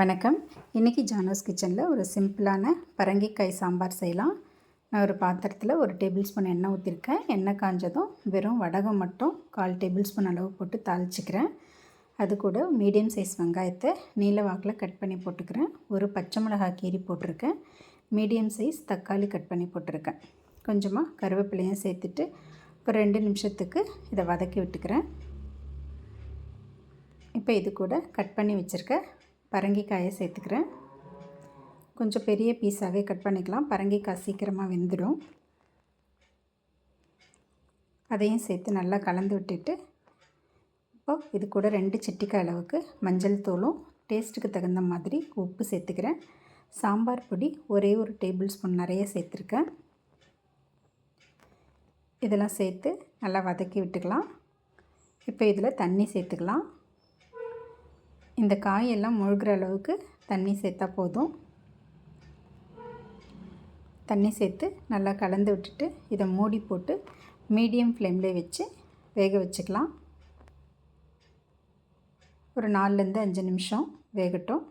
வணக்கம். இன்றைக்கி ஜானோஸ் கிச்சனில் ஒரு சிம்பிளான பரங்கிக்காய் சாம்பார் செய்யலாம். நான் ஒரு பாத்திரத்தில் ஒரு டேபிள் ஸ்பூன் எண்ணெய் ஊற்றிருக்கேன் எண்ணெய் காஞ்சதும் வெறும் வடகம் மட்டும் கால் டேபிள் ஸ்பூன் அளவு போட்டு தாளிச்சிக்கிறேன். அது கூட மீடியம் சைஸ் வெங்காயத்தை நீல வாக்கில் கட் பண்ணி போட்டுக்கிறேன். ஒரு பச்சை மிளகாய் கீரி போட்டிருக்கேன். மீடியம் சைஸ் தக்காளி கட் பண்ணி போட்டிருக்கேன். கொஞ்சமாக கருவேப்பிலையும் சேர்த்துட்டு ஒரு ரெண்டு நிமிஷத்துக்கு இதை வதக்கி விட்டுக்கிறேன். இப்போ இது கூட கட் பண்ணி வச்சுருக்க பரங்கிக்காயை சேர்த்துக்கிறேன். கொஞ்சம் பெரிய பீஸாகவே கட் பண்ணிக்கலாம். பரங்கிக்காய் சீக்கிரமாக வெந்துடும். அதையும் சேர்த்து நல்லா கலந்து விட்டுட்டு இப்போ இது கூட ரெண்டு சிட்டிக்காய் அளவுக்கு மஞ்சள் தூளும் டேஸ்ட்டுக்கு தகுந்த மாதிரி உப்பு சேர்த்துக்கிறேன். சாம்பார் பொடி ஒரே ஒரு டேபிள் ஸ்பூன் நிறைய சேர்த்துருக்கேன். இதெல்லாம் சேர்த்து நல்லா வதக்கி விட்டுக்கலாம். இப்போ இதில் தண்ணி சேர்த்துக்கலாம். இந்த காயெல்லாம் முழுகிற அளவுக்கு தண்ணி சேர்த்தா போதும். தண்ணி சேர்த்து நல்லா கலந்து விட்டுட்டு இதை மூடி போட்டு மீடியம் ஃப்ளேமில் வச்சு வேக வச்சுக்கலாம். ஒரு நாலுலேருந்து அஞ்சு நிமிஷம் வேகட்டும்.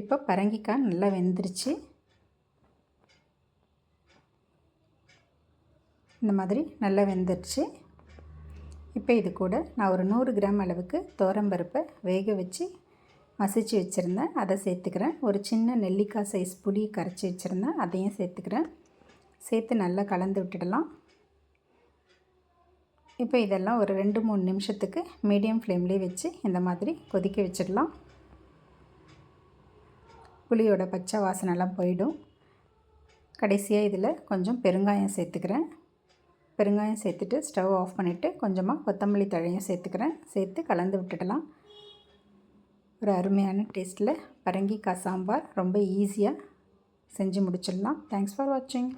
இப்போ பரங்கிக்காய் நல்லா வெந்துருச்சு. இந்த மாதிரி நல்லா வெந்துருச்சு. இப்போ இது கூட நான் ஒரு நூறு கிராம் அளவுக்கு தோரம்பருப்பை வேக வச்சு மசிச்சு வச்சுருந்தேன். அதை சேர்த்துக்கிறேன். ஒரு சின்ன நெல்லிக்காய் சைஸ் புளி கரைச்சி வச்சுருந்தேன் அதையும் சேர்த்துக்கிறேன். சேர்த்து நல்லா கலந்து விட்டுடலாம். இப்போ இதெல்லாம் ஒரு ரெண்டு மூணு நிமிஷத்துக்கு மீடியம் ஃப்ளேம்லேயே வச்சு இந்த மாதிரி கொதிக்க வச்சிடலாம். புளியோட பச்சை வாசனைலாம் போயிடும். கடைசியாக இதில் கொஞ்சம் பெருங்காயம் சேர்த்துக்கிறேன். பெருங்காயம் சேர்த்துட்டு ஸ்டவ் ஆஃப் பண்ணிவிட்டு கொஞ்சமாக கொத்தமல்லி தழையும் சேர்த்துக்கிறேன். சேர்த்து கலந்து விட்டுடலாம். ஒரு அருமையான டேஸ்ட்டில். பரங்கிக்காய் சாம்பார் ரொம்ப ஈஸியாக செஞ்சு முடிச்சிடலாம். தேங்க்ஸ் ஃபார் வாட்சிங்